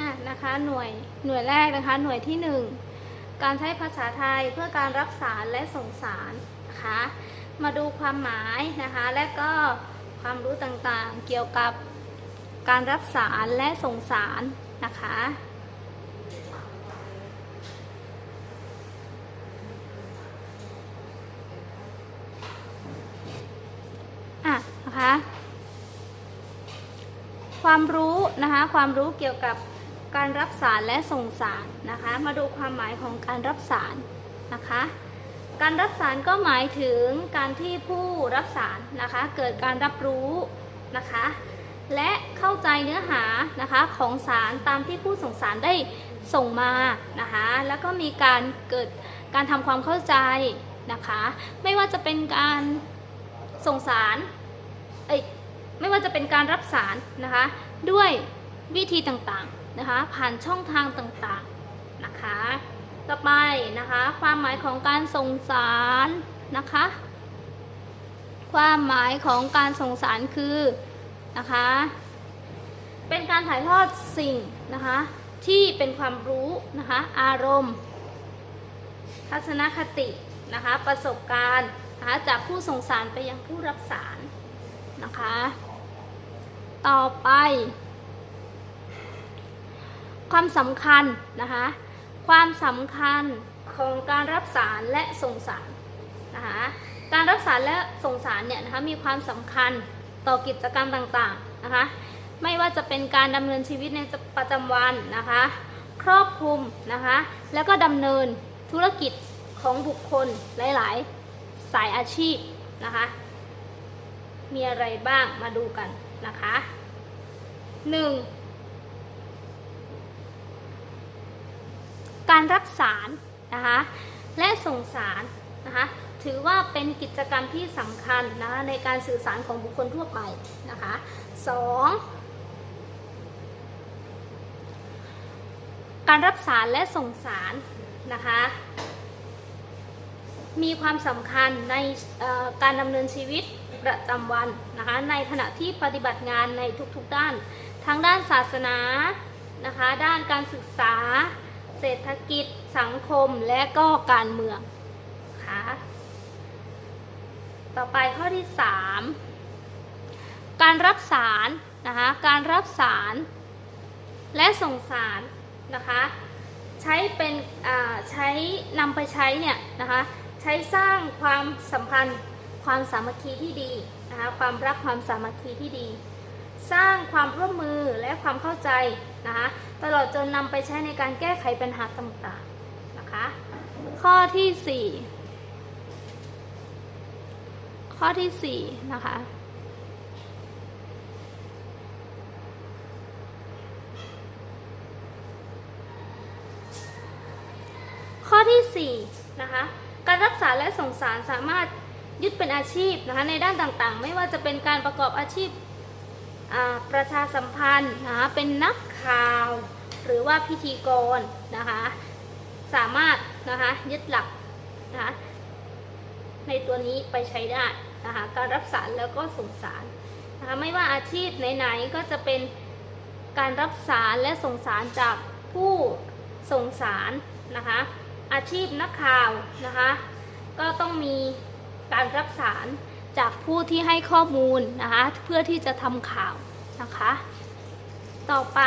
อะนะคะหน่วยหน่วยแรกนะคะหน่วยที่หนึ่งการใช้ภาษาไทยเพื่อการรับสาและส่งสารนะคะมาดูความหมายนะคะและก็ความรู้ต่างๆเกี่ยวกับการรับสารและส่งสารนะคะอะนะคะความรู้นะคะความรู้เกี่ยวกับ การรับสารและส่งสารนะคะ มาดูความหมายของการรับสารนะคะ การรับสารก็หมายถึงการที่ผู้รับสารนะคะ เกิดการรับรู้นะคะ และเข้าใจเนื้อหานะคะของสารตามที่ผู้ส่งสารได้ส่งมานะคะ แล้วก็มีการเกิดการทำความเข้าใจนะคะ ไม่ว่าจะเป็นการส่งสารเอ้ยไม่ว่าจะเป็นการรับสารนะคะ ด้วยวิธีต่างๆ นะคะ ผ่านช่องทางต่างๆนะคะ ต่อไปนะคะ ความหมายของการส่งสารนะคะ ความหมายของการส่งสารคือนะคะ เป็นการถ่ายทอดสิ่งนะคะ ที่เป็นความรู้นะคะ อารมณ์ ทัศนคตินะคะ ประสบการณ์นะคะจากผู้ส่งสารไปยังผู้รับสารนะคะ ต่อไป ความสำคัญนะคะ ความสำคัญของการรับสารและส่งสารนะคะการรับสารและส่งสารเนี่ยนะคะมีความสำคัญต่อกิจกรรมต่างๆนะคะ ไม่ว่าจะเป็นการดำเนินชีวิตในประจำวันนะคะ ครอบคลุมนะคะ แล้วก็ดำเนินธุรกิจของบุคคลหลายๆ สายอาชีพนะคะ มีอะไรบ้างมาดูกันนะคะ 1. การรับสารนะคะและส่งสารนะคะถือว่าเป็นกิจกรรมที่สำคัญนะคะในการสื่อสารของบุคคลทั่วไปนะคะ 2. การรับสารและส่งสารนะคะมีความสำคัญในการดำเนินชีวิตประจำวันนะคะในขณะที่ปฏิบัติงานในทุกๆด้าน ทั้งด้านศาสนานะคะด้านการศึกษา เศรษฐกิจ สังคม และก็การเมืองค่ะต่อไปข้อที่ 3 การรับสารนะคะการรับสารและส่งสารนะคะใช้เป็นใช้นำไปใช้เนี่ยนะคะใช้สร้างความสัมพันธ์ความสามัคคีที่ดีนะคะความรักความสามัคคีที่ดี สร้างความร่วมมือและความเข้าใจ นะคะตลอดจนนำไปใช้ในการแก้ไขปัญหาต่างๆนะคะข้อที่ 4 ข้อที่ 4 นะคะข้อที่4นะคะการรักษาและส่งสารสามารถยึดเป็นอาชีพนะคะในด้านต่างๆ ไม่ว่าจะเป็นการประกอบอาชีพประชาสัมพันธ์นะคะเป็นนัก ข่าว หรือว่าพิธีกรนะคะ สามารถนะคะยึดหลักนะคะในตัวนี้ไปใช้ได้นะคะการรับสารแล้วก็ส่งสารนะคะไม่ว่าอาชีพไหนๆก็จะเป็นการรับสารและส่งสารจากผู้ส่งสารนะคะอาชีพนักข่าวนะคะก็ต้องมีการรับสารจากผู้ที่ให้ข้อมูลนะคะเพื่อที่จะทำข่าวนะคะ ต่อไป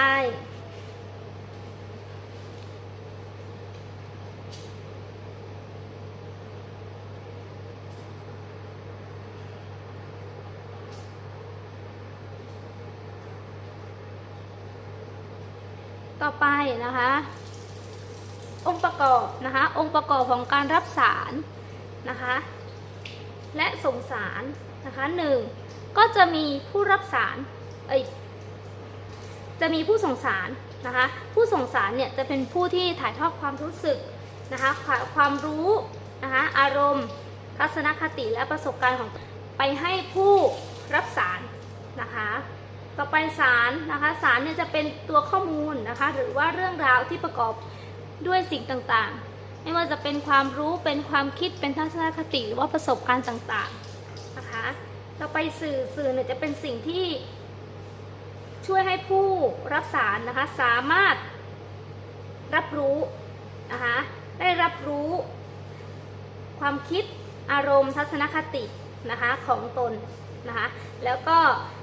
ต่อไปนะคะ องค์ประกอบนะคะ องค์ประกอบของการรับสารนะคะ และส่งสารนะคะหนึ่งก็จะมีผู้รับสารเอ้ย จะมีผู้ส่งสารนะคะ ผู้ส่งสารเนี่ยจะเป็นผู้ที่ถ่ายทอดความรู้สึกนะคะความความรู้นะคะอารมณ์ ทัศนคติและประสบการณ์ของไปให้ผู้รับสารนะคะต่อไปสารนะคะสารเนี่ยจะเป็นตัวข้อมูลนะคะหรือว่าเรื่องราวที่ประกอบด้วยสิ่งต่างๆ ไม่ว่าจะเป็นความรู้เป็นความคิดเป็นทัศนคติหรือว่าประสบการณ์ต่างๆนะคะต่อไปสื่อสื่อเนี่ยจะเป็นสิ่งที่ ช่วยให้ผู้รับสารนะคะสามารถรับรู้นะคะได้รับรู้ ความคิดอารมณ์ทัศนคตินะคะของตนนะคะแล้วก็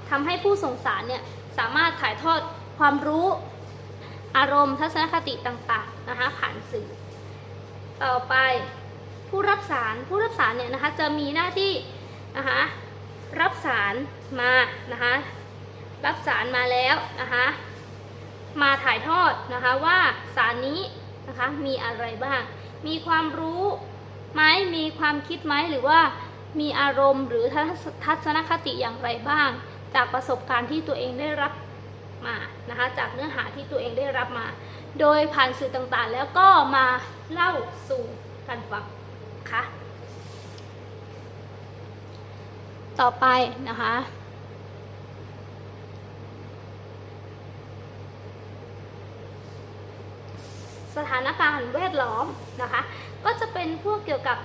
ทำให้ผู้ส่งสารเนี่ยสามารถถ่ายทอดความรู้อารมณ์ทัศนคติต่างๆนะคะผ่านสื่อ ต่อไปผู้รับสารผู้รับสารเนี่ยนะคะจะมีหน้าที่นะคะรับสารมานะคะ รับสารมาแล้วนะคะ มาถ่ายทอดนะคะว่าสารนี้นะคะมีอะไรบ้าง มีความรู้ไหมมีความคิดไหมหรือว่ามีอารมณ์หรือทัศนคติอย่างไรบ้าง จากประสบการณ์ที่ตัวเองได้รับมานะคะจากเนื้อหาที่ตัวเองได้รับมา โดยผ่านสื่อต่างๆ แล้วก็มาเล่าสู่กันฟังค่ะต่อไปนะคะ สถานการณ์แวดล้อมนะคะ ก็จะเป็นพวกเกี่ยวกับ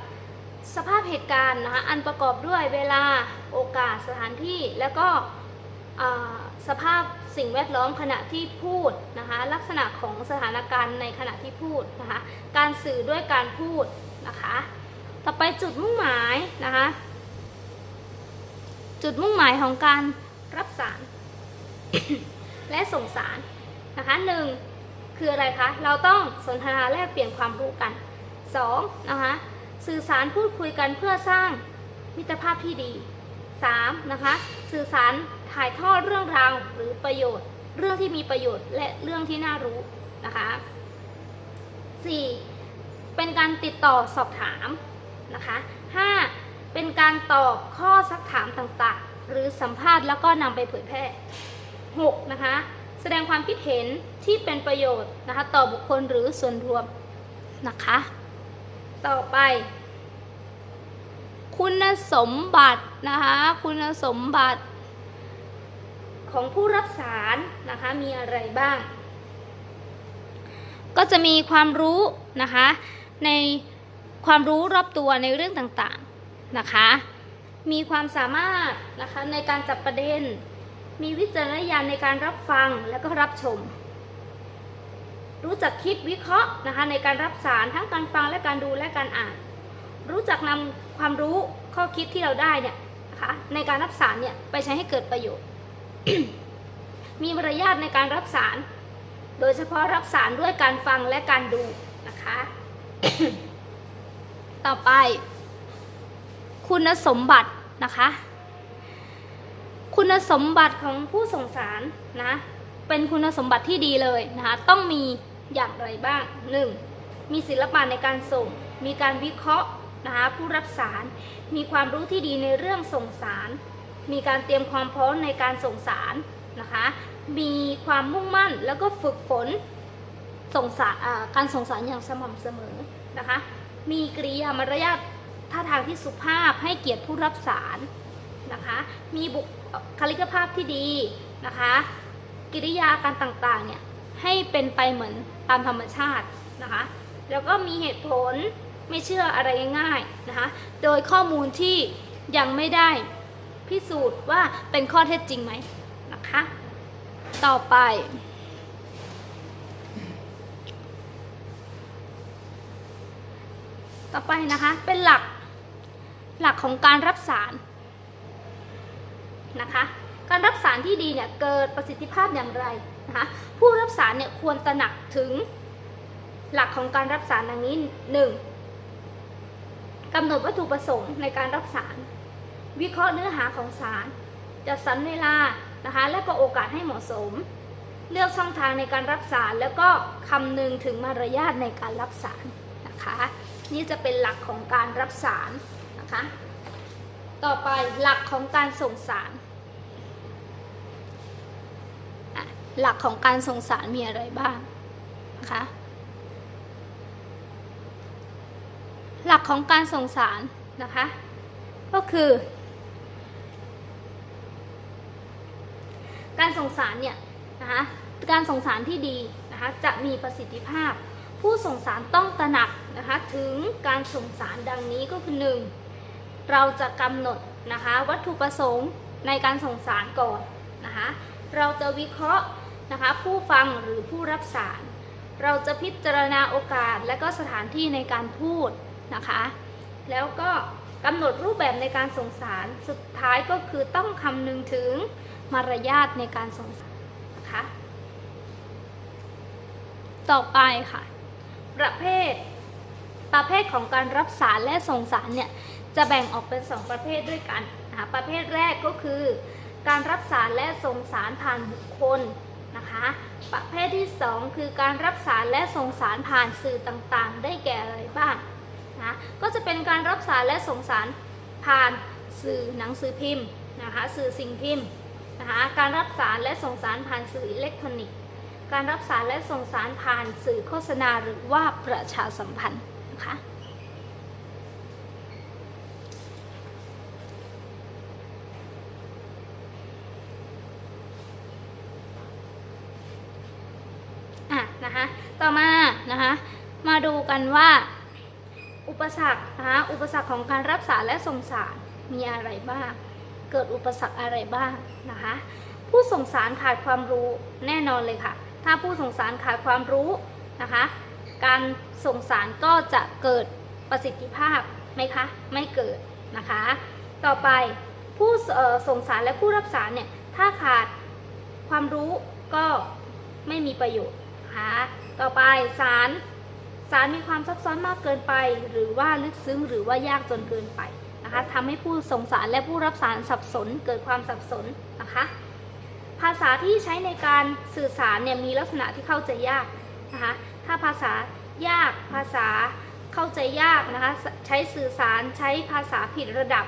สภาพเหตุการณ์นะคะอันประกอบด้วยเวลาโอกาสสถานที่แล้วก็สภาพสิ่งแวดล้อมขณะที่พูดนะคะลักษณะของสถานการณ์ในขณะที่พูดนะคะการสื่อด้วยการพูดนะคะต่อไปจุดมุ่งหมายนะคะจุดมุ่งหมายของการรับสาร และส่งสารนะคะหนึ่ง คืออะไรคะ เราต้องสนทนาแลกเปลี่ยนความรู้กันสองนะคะสื่อสารพูดคุยกันเพื่อสร้างมิตรภาพที่ดีสามนะคะสื่อสารถ่ายทอดเรื่องราวหรือประโยชน์ เรื่องที่มีประโยชน์และเรื่องที่น่ารู้นะคะสี่เป็นการติดต่อสอบถามนะคะห้าเป็นการตอบข้อซักถามต่างๆ หรือสัมภาษณ์แล้วก็นำไปเผยแพร่ 6. นะคะแสดงความคิดเห็น ที่เป็นประโยชน์นะคะต่อบุคคลหรือส่วนรวมนะคะ ต่อไป คุณสมบัตินะคะคุณสมบัติ ของผู้รับสารนะคะมีอะไรบ้าง ก็จะมีความรู้นะคะในความรู้รอบตัวในเรื่องต่างๆนะคะ มีความสามารถนะคะในการจับประเด็น มีวิจารณญาณในการรับฟังและก็รับชม รู้จักคิดวิเคราะห์นะคะในการรับสารทั้งการฟังและการดูและการอ่าน รู้จักนำความรู้ข้อคิดที่เราได้เนี่ยนะคะในการรับสารเนี่ยไปใช้ให้เกิดประโยชน์ มีมารยาทในการรับสาร โดยเฉพาะรับสารด้วยการฟังและการดูนะคะ ต่อไป คุณสมบัตินะคะ คุณสมบัติของผู้ส่งสารนะเป็นคุณสมบัติที่ดีเลยนะคะ ต้องมี อย่างไรบ้าง 1. มีศิลปะในการส่ง มีการวิเคราะห์นะคะผู้รับสาร มีความรู้ที่ดีในเรื่องส่งสาร มีการเตรียมความพร้อมในการส่งสารนะคะ มีความมุ่งมั่นแล้วก็ฝึกฝนส่งสารการส่งสารอย่างสม่ำเสมอนะคะ มีกริยามารยาทท่าทางที่สุภาพให้เกียรติผู้รับสารนะคะ มีบุคลิกภาพที่ดีนะคะ กิริยาการต่างๆเนี่ยให้เป็นไปเหมือน ตามธรรมชาตินะคะ แล้วก็มีเหตุผลไม่เชื่ออะไรง่ายๆนะคะ โดยข้อมูลที่ยังไม่ได้พิสูจน์ว่าเป็นข้อเท็จจริงไหมนะคะ ต่อไป ต่อไปนะคะเป็นหลักหลักของการรับสารนะคะ การรับสารที่ดีเนี่ยเกิดประสิทธิภาพอย่างไรนะคะ ผู้รับสารเนี่ยควรตระหนักถึงหลักของการรับสารดังนี้หนึ่งกำหนดวัตถุประสงค์ในการรับสาร วิเคราะห์เนื้อหาของสาร จัดสรรเวลานะคะและก็โอกาสให้เหมาะสม เลือกช่องทางในการรับสาร แล้วก็คำนึงถึงมารยาทในการรับสารนะคะนี่จะเป็นหลักของการรับสารนะคะ ต่อไปหลักของการส่งสารอะ หลักของการส่งสารมีอะไรบ้างนะคะหลักของการส่งสารนะคะ ก็คือ การส่งสารเนี่ยนะคะการส่งสารที่ดีนะคะจะมีประสิทธิภาพ ผู้ส่งสารต้องตระหนักนะคะถึงการส่งสารดังนี้ก็คือหนึ่งเราจะกำหนดนะคะวัตถุประสงค์ในการส่งสารก่อนนะคะเราจะวิเคราะห์ นะคะ ผู้ฟังหรือผู้รับสาร เราจะพิจารณาโอกาสและก็สถานที่ในการพูดนะคะ แล้วก็กำหนดรูปแบบในการส่งสาร สุดท้ายก็คือต้องคำนึงถึงมารยาทในการส่งสารนะคะ ต่อไปค่ะ ประเภท ประเภทของการรับสารและส่งสารเนี่ยจะแบ่งออกเป็น 2 ประเภทด้วยกันนะคะประเภทแรกก็คือ การรับสารและส่งสารผ่านบุคคล นะคะ ประเภทที่ 2 คือการรับสารและส่งสารผ่านสื่อต่างๆ ได้แก่อะไรบ้างนะก็จะเป็นการรับสารและส่งสารผ่านสื่อหนังสือพิมพ์นะคะสื่อสิ่งพิมพ์นะคะการรับสารและส่งสารผ่านสื่ออิเล็กทรอนิกส์ การรับสารและส่งสารผ่านสื่อโฆษณาหรือว่าประชาสัมพันธ์นะคะอะนะคะต่อมานะคะมาดู กันว่า อุปสรรคนะคะอุปสรรคของการรับสารและส่งสารมีอะไรบ้าง เกิดอุปสรรคอะไรบ้างนะคะ ผู้ส่งสารขาดความรู้แน่นอนเลยค่ะ ถ้าผู้ส่งสารขาดความรู้นะคะ การส่งสารก็จะเกิดประสิทธิภาพไหมคะ ไม่เกิดนะคะ ต่อไปผู้ส่งสารและผู้รับสารเนี่ย ถ้าขาดความรู้ก็ไม่มีประโยชน์นะคะต่อไปสาร สารมีความซับซ้อนมากเกินไป หรือว่าลึกซึ้งหรือว่ายากจนเกินไปนะคะทำให้ผู้ส่งสารและผู้รับสารสับสนเกิดความสับสนนะคะภาษาที่ใช้ในการสื่อสารเนี่ยมีลักษณะที่เข้าใจยากนะคะถ้าภาษายากภาษาเข้าใจยากนะคะใช้สื่อสารใช้ภาษาผิดระดับ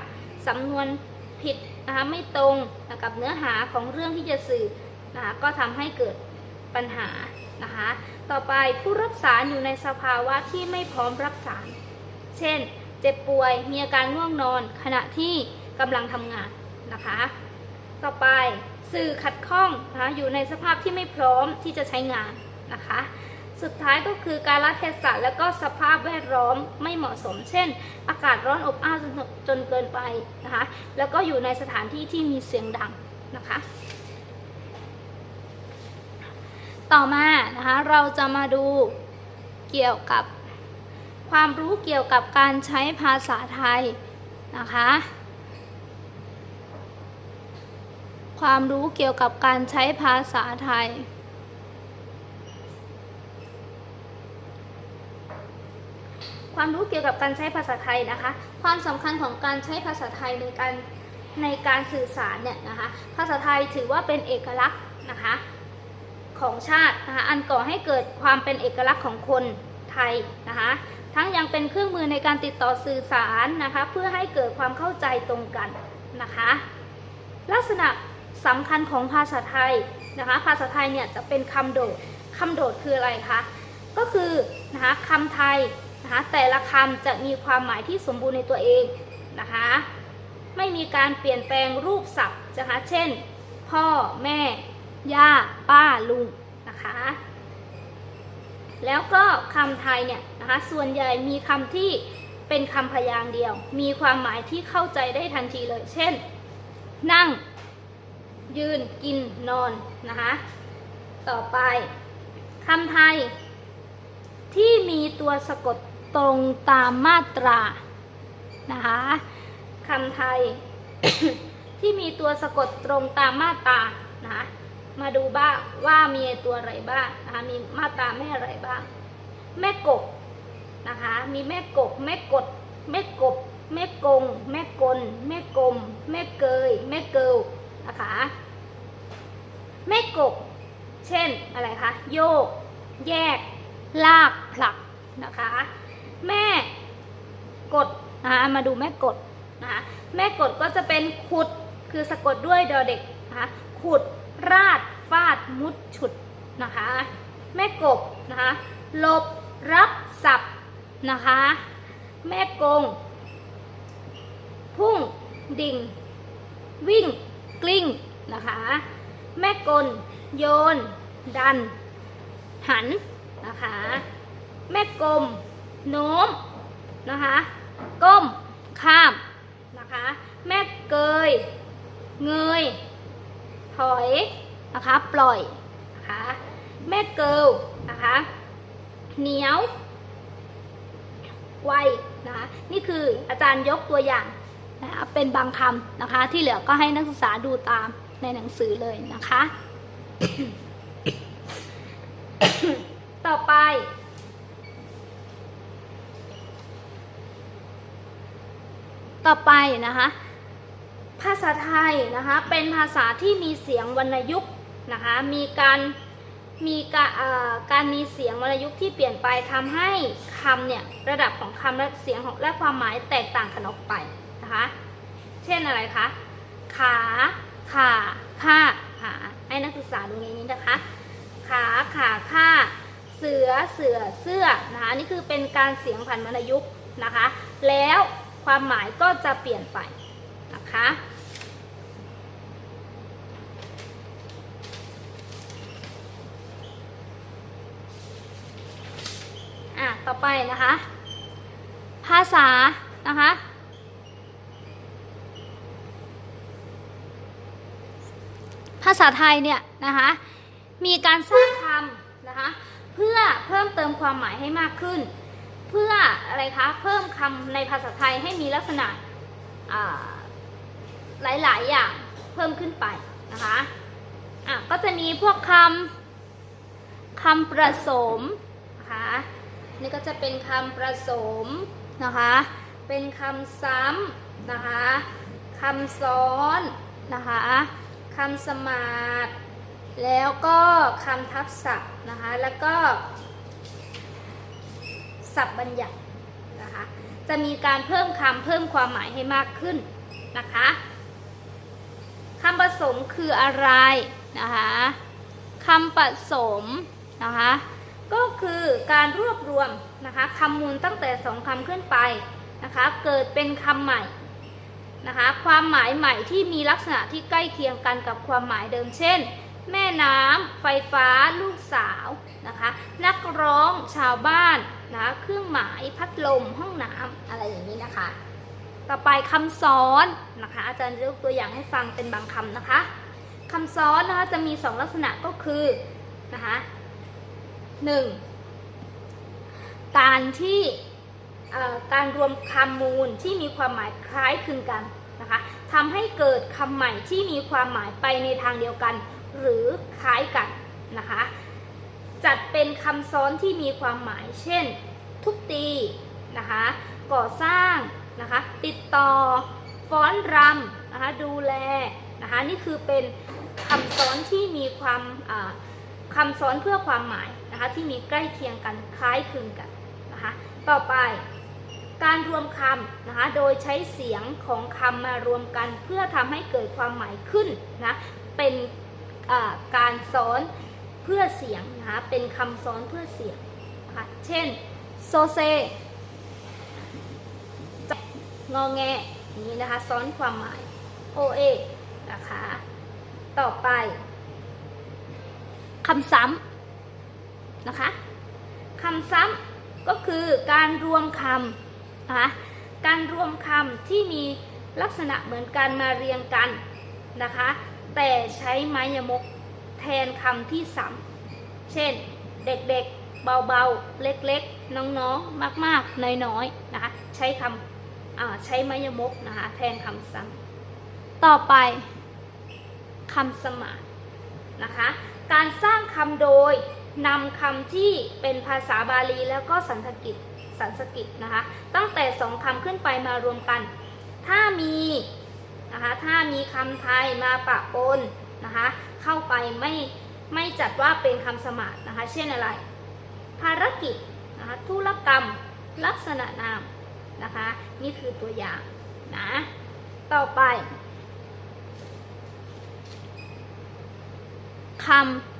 สำนวนผิดนะคะไม่ตรงกับเนื้อหาของเรื่องที่จะสื่อนะคะก็ทำให้เกิดปัญหา นะคะ ต่อไปผู้รับสารอยู่ในสภาวะที่ไม่พร้อมรับสาร เช่น เจ็บป่วยมีอาการง่วงนอน ขณะที่กำลังทำงานนะคะ ต่อไปสื่อขัดข้องนะคะอยู่ในสภาพที่ไม่พร้อมที่จะใช้งานนะคะ สุดท้ายก็คือการละเทศะและก็สภาพแวดล้อมไม่เหมาะสม เช่น อากาศร้อนอบอ้าวจนเกินไปนะคะ แล้วก็อยู่ในสถานที่ที่มีเสียงดังนะคะ ต่อมานะคะเราจะมาดูเกี่ยวกับความรู้เกี่ยวกับการใช้ภาษาไทยนะคะ ความรู้เกี่ยวกับการใช้ภาษาไทย ความรู้เกี่ยวกับการใช้ภาษาไทยนะคะ ความสำคัญของการใช้ภาษาไทยในการในการสื่อสารเนี่ยนะคะ ภาษาไทยถือว่าเป็นเอกลักษณ์นะคะ ของชาตินะคะอันก่อให้เกิดความเป็นเอกลักษณ์ของคนไทยนะคะทั้งยังเป็นเครื่องมือในการติดต่อสื่อสารนะคะเพื่อให้เกิดความเข้าใจตรงกันนะคะลักษณะสำคัญของภาษาไทยนะคะภาษาไทยเนี่ยจะเป็นคำโดดคำโดดคืออะไรคะก็คือนะคะคำไทยนะคะแต่ละคำจะมีความหมายที่สมบูรณ์ในตัวเองนะคะไม่มีการเปลี่ยนแปลงรูปศัพท์นะคะเช่น พ่อแม่ ย่า ป้า ลุง นะคะ แล้วก็คำไทยเนี่ยนะคะ ส่วนใหญ่มีคำที่เป็นคำพยางค์เดียว มีความหมายที่เข้าใจได้ทันทีเลย เช่น นั่ง ยืน กิน นอน นะคะ ต่อไปคำไทย ที่มีตัวสะกดตรงตามมาตรา นะคะคำไทย ที่มีตัวสะกดตรงตามมาตรานะคะ มาดูบ้างว่ามีตัวอะไรบ้างนะคะมีมาตราแม่อะไรบ้าง แม่กบนะคะ มีแม่กบ แม่กด แม่กบ แม่กง แม่กล แม่กลม แม่เกย แม่เกิลนะคะ แม่กบ เช่นอะไรคะ โยก แยก ลาก ผลักนะคะ แม่กดนะคะมาดูแม่กดนะคะ แม่กดก็จะเป็นขุด คือสะกดด้วยดอเด็กนะคะ ขุด ราดฟาดมุดฉุดนะคะ แม่กบนะคะหลบรับสับนะคะ แม่กง พุ่ง ดิ่ง วิ่ง กลิ้งนะคะ แม่กล โยน ดัน หันนะคะ แม่กลมโน้มนะคะ ก้ม ข้ามนะคะ แม่เกย เงย ถอยนะคะปล่อยนะคะแม่เกิลนะคะเหนียวไวนะคะนี่คืออาจารย์ยกตัวอย่างนะคะเป็นบางคำนะคะ ที่เหลือก็ให้นักศึกษาดูตามในหนังสือเลยนะคะ ต่อไปต่อไปนะคะ ภาษาไทยนะคะเป็นภาษาที่มีเสียงวรรณยุกต์นะคะมีการมีการการมีเสียงวรรณยุกต์ที่เปลี่ยนไปทำให้คำเนี่ยระดับของคำและเสียงของและความหมายแตกต่างกันออกไปนะคะเช่นอะไรคะขาขาค่าหาให้นักศึกษาดูในนี้นะคะ ขาขาค่าเสือเสือเสื้อนะคะนี่คือเป็นการเสียงผันวรรณยุกต์นะคะ แล้วความหมายก็จะเปลี่ยนไปนะคะ ต่อไปนะคะ ภาษานะคะ ภาษาไทยเนี่ยนะคะ มีการสร้างคำนะคะ เพื่อเพิ่มเติมความหมายให้มากขึ้น เพื่ออะไรคะ เพิ่มคำในภาษาไทยให้มีลักษณะหลาย ๆ อย่างเพิ่มขึ้นไปนะคะอะก็จะมีพวกคำคำประสมนะคะ นี่ก็จะเป็นคำประสมนะคะ เป็นคำซ้ำนะคะคำซ้อนนะคะคำสมาร์ทแล้วก็คำทับศัพท์นะคะแล้วก็ศัพท์บัญญัตินะคะจะมีการเพิ่มคำเพิ่มความหมายให้มากขึ้นนะคะคำผสมคืออะไรนะคะคำผสมนะคะ ก็คือการรวบรวมนะคะคำมูลตั้งแต่สองคำขึ้นไปนะคะเกิดเป็นคำใหม่นะคะความหมายใหม่ที่มีลักษณะที่ใกล้เคียงกันกับความหมายเดิมเช่น แม่น้ำไฟฟ้าลูกสาวนะคะนักร้องชาวบ้านนะคะเครื่องหมายพัดลมห้องน้ำอะไรอย่างนี้นะคะ ต่อไปคำซ้อนนะคะอาจารย์ยกตัวอย่างให้ฟังเป็นบางคำนะคะคำซ้อนนะคะจะมีสองลักษณะก็คือนะคะ หนึ่งการที่การรวมคำมูลที่มีความหมายคล้ายคลึงกันนะคะทำให้เกิดคำใหม่ที่มีความหมายไปในทางเดียวกัน หรือคล้ายกันนะคะจัดเป็นคำซ้อนที่มีความหมาย เช่น ทุบตีนะคะก่อสร้างนะคะติดต่อฟ้อนรำนะคะดูแลนะคะนี่คือเป็นคำซ้อนที่มีความคำซ้อนเพื่อความหมาย นะคะที่มีใกล้เคียงกันคล้ายคลึงกันนะคะต่อไปการรวมคำนะคะโดยใช้เสียงของคำมารวมกัน เพื่อทำให้เกิดความหมายขึ้นนะเป็นการซ้อนเพื่อเสียงนะคะเป็นคำซ้อนเพื่อเสียงนะคะเช่นโซเซงอแงอย่างนี้นะคะซ้อนความหมายโอเอนะคะต่อไปคำซ้ำ นะคะคำซ้ำก็คือการรวมคำนะคะการรวมคำที่มีลักษณะเหมือนกันมาเรียงกันนะคะ แต่ใช้ไม้ยมกแทนคำที่ซ้ำเช่น เด็กๆ เบาๆ เล็กๆ น้องๆ มากๆ น้อยๆ นะคะ ใช้คำใช้ไม้ยมกนะคะแทนคำซ้ำต่อไปคำสมานนะคะ การสร้างคำโดย นำคำที่เป็นภาษาบาลีแล้วก็สันสกฤตสันสกฤตนะคะ ตั้งแต่สองคำขึ้นไปมารวมกัน ถ้ามีนะคะถ้ามีคำไทยมาปะปนนะคะเข้าไปไม่ไม่จัดว่าเป็นคำสมาร์ทนะคะเช่นอะไร ภารกิจนะคะธุรกรรมลักษณะนามนะคะนี่คือตัวอย่างนะต่อไปคำ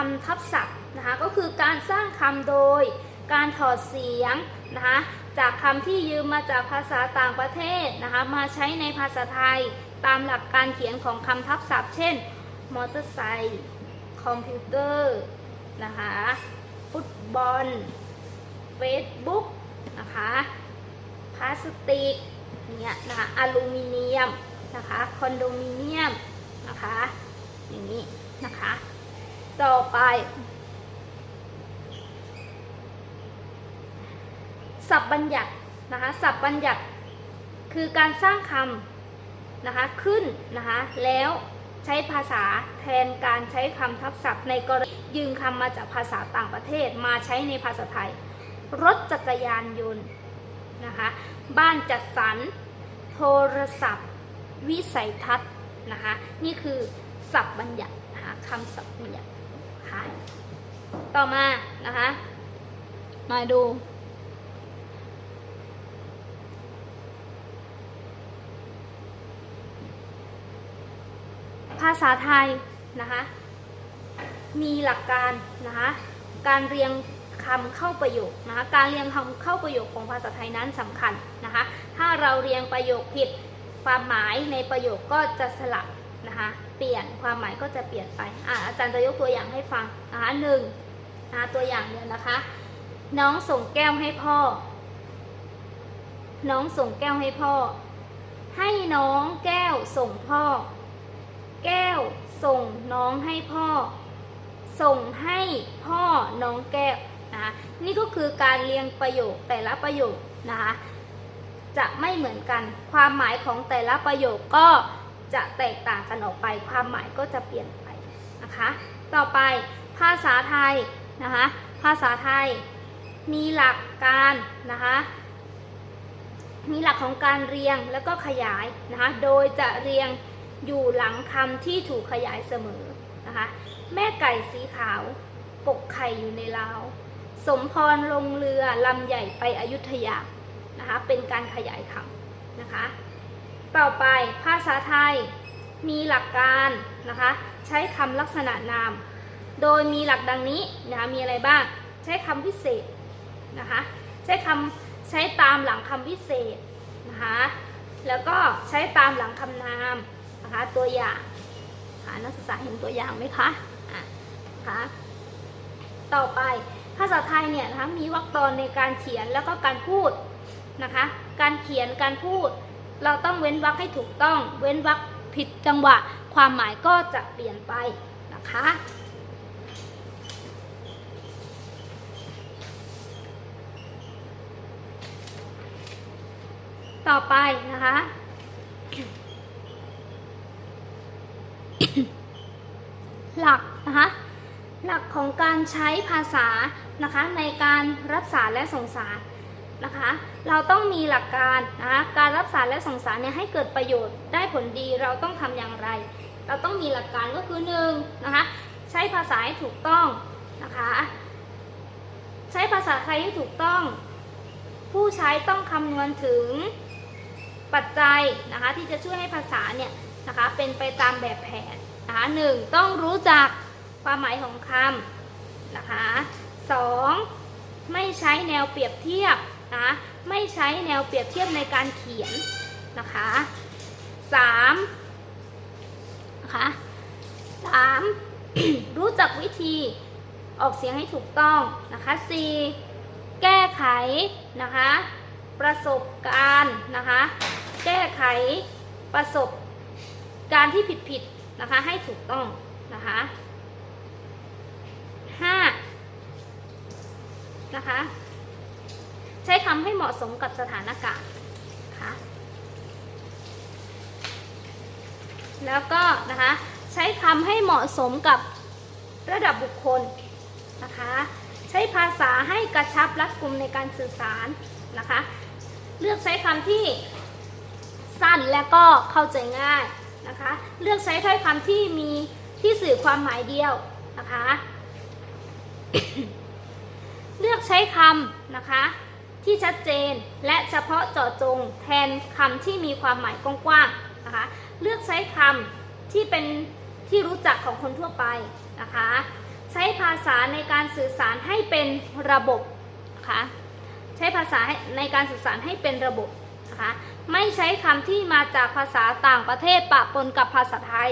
คำทับศัพท์นะคะก็คือการสร้างคำโดยการถอดเสียงนะคะจากคำที่ยืมมาจากภาษาต่างประเทศนะคะมาใช้ในภาษาไทยตามหลักการเขียนของคำทับศัพท์ เช่นมอเตอร์ไซค์คอมพิวเตอร์นะคะฟุตบอลเฟซบุ๊กนะคะพลาสติกเนี่ยนะคะอลูมิเนียมนะคะคอนโดมิเนียมนะคะอย่างนี้นะคะ ต่อไป ศัพท์บัญญัตินะคะศัพท์บัญญัติคือการสร้างคำนะคะขึ้นนะคะแล้วใช้ภาษาแทนการใช้คำทับศัพท์ ในกรณียืมคำมาจากภาษาต่างประเทศมาใช้ในภาษาไทย รถจักรยานยนต์นะคะบ้านจัดสรร โทรศัพท์ วิสัยทัศน์นะคะนี่คือศัพท์บัญญัตินะคะคำศัพท์บัญญัติ นะคะ ต่อมานะคะ มาดู ภาษาไทยนะคะ มีหลักการนะคะ การเรียงคำเข้าประโยคนะคะการเรียงคำเข้าประโยคของภาษาไทยนั้นสำคัญนะคะ ถ้าเราเรียงประโยคผิดความหมายในประโยคก็จะสลับ นะคะ เปลี่ยนความหมายก็จะเปลี่ยนไปอะอาจารย์จะยกตัวอย่างให้ฟังนะคะหนึ่งนะคะตัวอย่างเดียวนะคะ น้องส่งแก้วให้พ่อ น้องส่งแก้วให้พ่อ ให้น้องแก้วส่งพ่อ แก้วส่งน้องให้พ่อ ส่งให้พ่อน้องแก้วนะคะนี่ก็คือการเรียงประโยคแต่ละประโยคนะคะจะไม่เหมือนกัน ความหมายของแต่ละประโยคก็ จะแตกต่างกันออกไป ความหมายก็จะเปลี่ยนไปนะคะ ต่อไปภาษาไทยนะคะ ภาษาไทยมีหลักการนะคะ มีหลักของการเรียงแล้วก็ขยายนะคะ โดยจะเรียงอยู่หลังคำที่ถูกขยายเสมอนะคะ แม่ไก่สีขาวปกไข่อยู่ในลาวสมพรลงเรือลำใหญ่ไปอยุธยานะคะ เป็นการขยายคำนะคะ ต่อไปภาษาไทยมีหลักการนะคะ ใช้คำลักษณะนาม โดยมีหลักดังนี้นะคะมีอะไรบ้าง ใช้คำพิเศษนะคะใช้คำใช้ตามหลังคำพิเศษนะคะแล้วก็ใช้ตามหลังคำนามนะคะตัวอย่างนักศึกษาเห็นตัวอย่างไหมคะอะนะคะต่อไปภาษาไทยเนี่ยนะคะมีวรรคตอนในการเขียนแล้วก็การพูดนะคะ การเขียนการพูด เราต้องเว้นวรรคให้ถูกต้อง เว้นวรรคผิดจังหวะ ความหมายก็จะเปลี่ยนไปนะคะ ต่อไปนะคะหลักนะคะหลักของการใช้ภาษานะคะในการรับสารและส่งสาร นะคะ เราต้องมีหลักการนะะการรับสารและส่งสารเนี่ยให้เกิดประโยชน์ได้ผลดีเราต้องทำอย่างไร เราต้องมีหลักการก็คือหนึ่งนะคะใช้ภาษาให้ถูกต้องนะคะใช้ภาษาไทยให้ถูกต้อง ผู้ใช้ต้องคำนวณถึงปัจจัยนะคะที่จะช่วยให้ภาษาเนี่ยนะคะเป็นไปตามแบบแผนนะคะหนึ่งต้องรู้จักความหมายของคำนะคะสองไม่ใช้แนวเปรียบเทียบ นะไม่ใช้แนวเปรียบเทียบในการเขียนนะคะสามนะคะสามรู้จักวิธีออกเสียงให้ถูกต้องนะคะสี่แก้ไขนะคะประสบการณ์นะคะแก้ไขประสบการณ์ที่ผิดผิดๆนะคะให้ถูกต้องนะคะห้านะคะ ใช้คำให้เหมาะสมกับสถานการณ์นะคะแล้วก็นะคะใช้คำให้เหมาะสมกับระดับบุคคลนะคะใช้ภาษาให้กระชับรัดกุมในการสื่อสารนะคะเลือกใช้คำที่สั้นและก็เข้าใจง่ายนะคะเลือกใช้ถ้อยคำที่มีที่สื่อความหมายเดียวนะคะเลือกใช้คำนะคะ ที่ชัดเจนและเฉพาะเจาะจงแทนคำที่มีความหมายกว้างๆนะคะ เลือกใช้คำที่เป็นที่รู้จักของคนทั่วไปนะคะ ใช้ภาษาในการสื่อสารให้เป็นระบบนะคะใช้ภาษาในการสื่อสารให้เป็นระบบนะคะไม่ใช้คำที่มาจากภาษาต่างประเทศปะปนกับภาษาไทย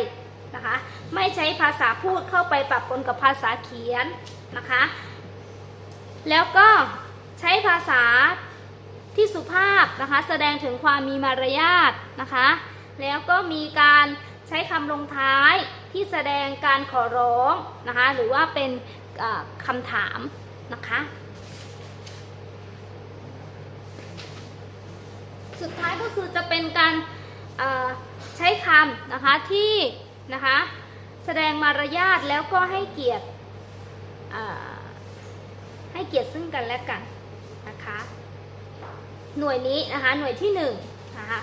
นะคะ ไม่ใช้ภาษาพูดเข้าไปปะปนกับภาษาเขียนนะคะ แล้วก็ ใช้ภาษาที่สุภาพนะคะ แสดงถึงความมีมารยาทนะคะ แล้วก็มีการใช้คำลงท้ายที่แสดงการขอร้องนะคะ หรือว่าเป็นคำถามนะคะ สุดท้ายก็คือจะเป็นการใช้คำนะคะที่นะคะแสดงมารยาทแล้วก็ให้เกียรติให้เกียรติซึ่งกันและกัน นะคะ หน่วยนี้นะคะหน่วยที่หนึ่งนะคะ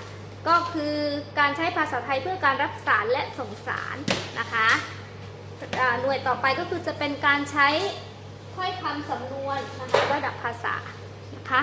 ก็คือการใช้ภาษาไทยเพื่อการรับสารและส่งสารนะคะหน่วยต่อไปก็คือจะเป็นการใช้ถ้อยคำสำนวนนะคะระดับภาษานะคะ